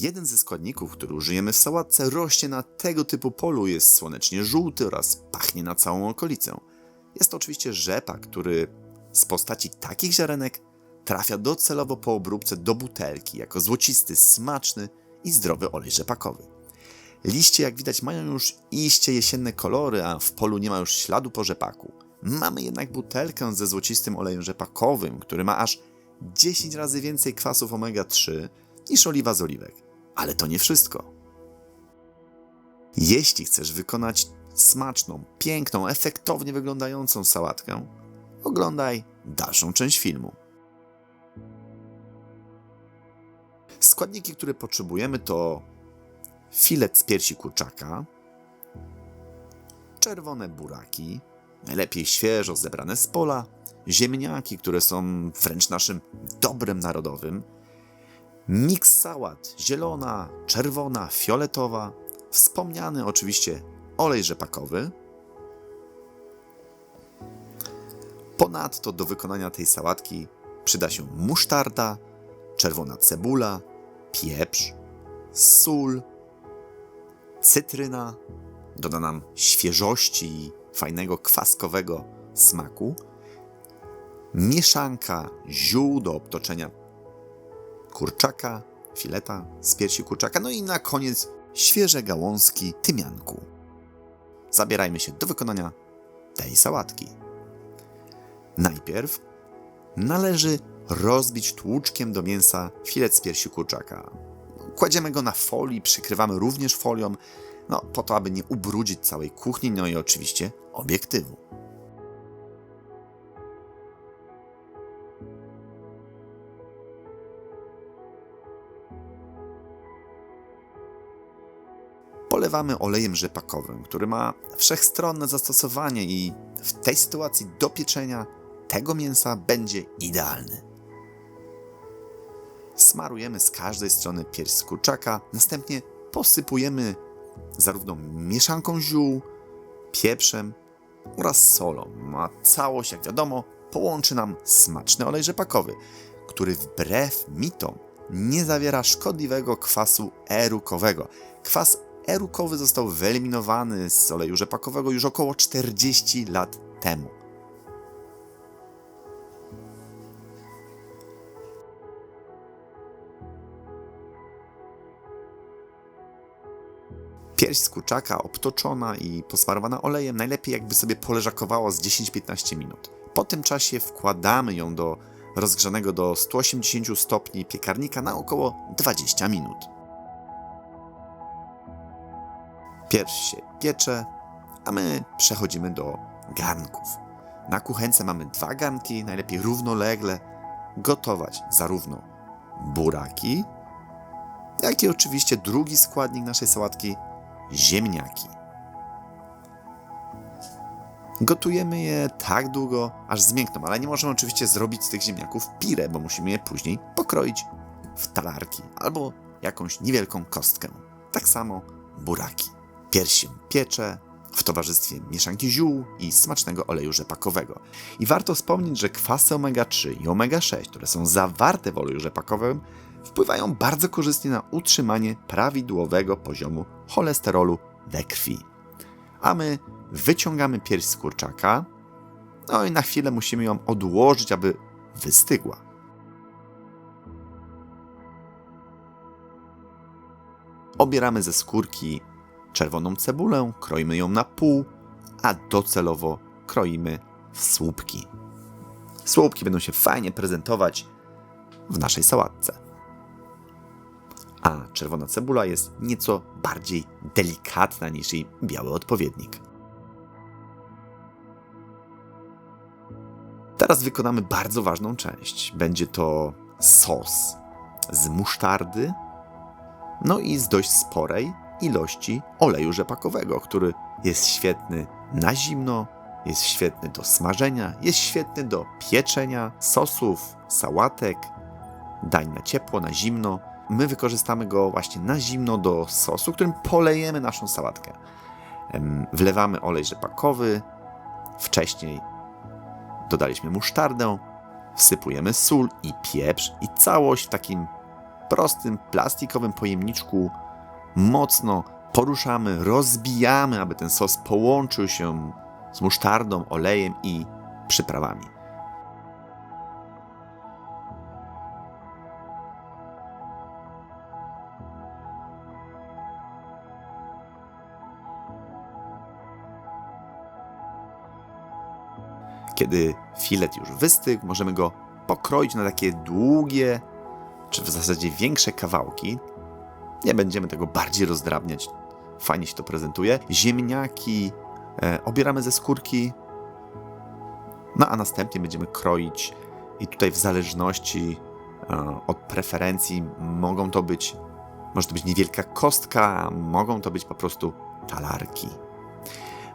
Jeden ze składników, który użyjemy w sałatce, rośnie na tego typu polu, jest słonecznie żółty oraz pachnie na całą okolicę. Jest to oczywiście rzepak, który z postaci takich ziarenek trafia docelowo po obróbce do butelki jako złocisty, smaczny i zdrowy olej rzepakowy. Liście, jak widać, mają już iście jesienne kolory, a w polu nie ma już śladu po rzepaku. Mamy jednak butelkę ze złocistym olejem rzepakowym, który ma aż 10 razy więcej kwasów omega-3 niż oliwa z oliwek. Ale to nie wszystko. Jeśli chcesz wykonać smaczną, piękną, efektownie wyglądającą sałatkę, oglądaj dalszą część filmu. Składniki, które potrzebujemy to filet z piersi kurczaka, czerwone buraki, najlepiej świeżo zebrane z pola, ziemniaki, które są wręcz naszym dobrem narodowym, miks sałat. Zielona, czerwona, fioletowa, wspomniany oczywiście olej rzepakowy. Ponadto do wykonania tej sałatki przyda się musztarda, czerwona cebula, pieprz, sól, cytryna, doda nam świeżości i fajnego kwaskowego smaku, mieszanka ziół do obtoczenia kurczaka, fileta z piersi kurczaka, no i na koniec świeże gałązki tymianku. Zabierajmy się do wykonania tej sałatki. Najpierw należy rozbić tłuczkiem do mięsa filet z piersi kurczaka. Kładziemy go na folii, przykrywamy również folią, no po to, aby nie ubrudzić całej kuchni, no i oczywiście obiektywu. Polewamy olejem rzepakowym, który ma wszechstronne zastosowanie i w tej sytuacji do pieczenia tego mięsa będzie idealny. Smarujemy z każdej strony pierś z kurczaka, następnie posypujemy zarówno mieszanką ziół, pieprzem oraz solą, a całość, jak wiadomo, połączy nam smaczny olej rzepakowy, który wbrew mitom nie zawiera szkodliwego kwasu erukowego. Kwas erukowy został wyeliminowany z oleju rzepakowego już około 40 lat temu. Pierś z kurczaka obtoczona i posmarowana olejem najlepiej jakby sobie poleżakowała z 10-15 minut. Po tym czasie wkładamy ją do rozgrzanego do 180 stopni piekarnika na około 20 minut. Pierś się piecze, a my przechodzimy do garnków. Na kuchence mamy dwa garnki, najlepiej równolegle gotować zarówno buraki, jak i oczywiście drugi składnik naszej sałatki ziemniaki. Gotujemy je tak długo, aż zmiękną, ale nie możemy oczywiście zrobić z tych ziemniaków pire, bo musimy je później pokroić w talarki albo jakąś niewielką kostkę. Tak samo buraki. Pierś się piecze w towarzystwie mieszanki ziół i smacznego oleju rzepakowego. I warto wspomnieć, że kwasy omega-3 i omega-6, które są zawarte w oleju rzepakowym, wpływają bardzo korzystnie na utrzymanie prawidłowego poziomu cholesterolu we krwi. A my wyciągamy pierś z kurczaka, no i na chwilę musimy ją odłożyć, aby wystygła. Obieramy ze skórki czerwoną cebulę, kroimy ją na pół, a docelowo kroimy w słupki. Słupki będą się fajnie prezentować w naszej sałatce. A czerwona cebula jest nieco bardziej delikatna niż jej biały odpowiednik. Teraz wykonamy bardzo ważną część. Będzie to sos z musztardy, no i z dość sporej ilości oleju rzepakowego, który jest świetny na zimno, jest świetny do smażenia, jest świetny do pieczenia, sosów, sałatek, dań na ciepło, na zimno. My wykorzystamy go właśnie na zimno do sosu, którym polejemy naszą sałatkę. Wlewamy olej rzepakowy, wcześniej dodaliśmy musztardę, wsypujemy sól i pieprz i całość w takim prostym plastikowym pojemniczku mocno poruszamy, rozbijamy, aby ten sos połączył się z musztardą, olejem i przyprawami. Kiedy filet już wystygł, możemy go pokroić na takie długie, czy w zasadzie większe kawałki. Nie będziemy tego bardziej rozdrabniać. Fajnie się to prezentuje. Ziemniaki e, obieramy ze skórki, no a następnie będziemy kroić i tutaj w zależności e, od preferencji mogą to być, może to być niewielka kostka, mogą to być po prostu talarki.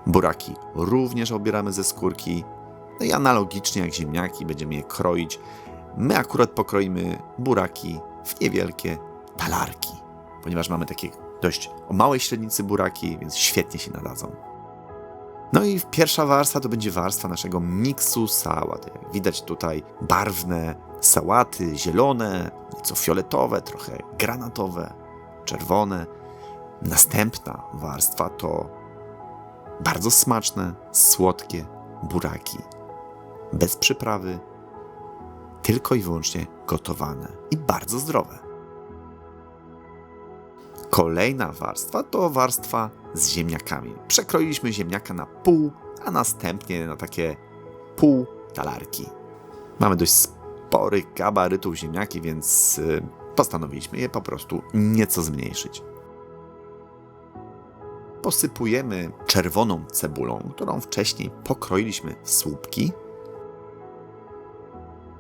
Buraki również obieramy ze skórki, no i analogicznie jak ziemniaki będziemy je kroić. My akurat pokroimy buraki w niewielkie talarki, ponieważ mamy takie dość o małej średnicy buraki, więc świetnie się nadadzą. No i pierwsza warstwa to będzie warstwa naszego miksu sałat. Jak widać tutaj barwne sałaty, zielone, nieco fioletowe, trochę granatowe, czerwone. Następna warstwa to bardzo smaczne, słodkie buraki. Bez przyprawy, tylko i wyłącznie gotowane i bardzo zdrowe. Kolejna warstwa to warstwa z ziemniakami. Przekroiliśmy ziemniaka na pół, a następnie na takie pół talarki. Mamy dość spory gabarytów ziemniaki, więc y, postanowiliśmy je po prostu nieco zmniejszyć. Posypujemy czerwoną cebulą, którą wcześniej pokroiliśmy w słupki.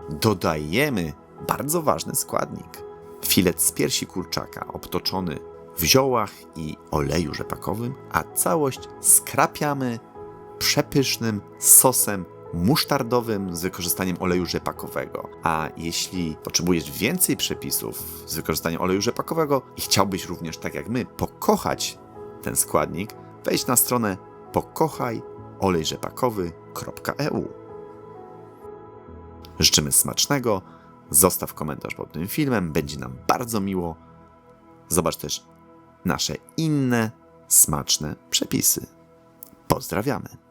Dodajemy bardzo ważny składnik. Filet z piersi kurczaka obtoczony w ziołach i oleju rzepakowym, a całość skrapiamy przepysznym sosem musztardowym z wykorzystaniem oleju rzepakowego. A jeśli potrzebujesz więcej przepisów z wykorzystaniem oleju rzepakowego i chciałbyś również, tak jak my, pokochać ten składnik, wejdź na stronę pokochajolejrzepakowy.eu. Życzymy smacznego, zostaw komentarz pod tym filmem, będzie nam bardzo miło. Zobacz też nasze inne smaczne przepisy. Pozdrawiamy.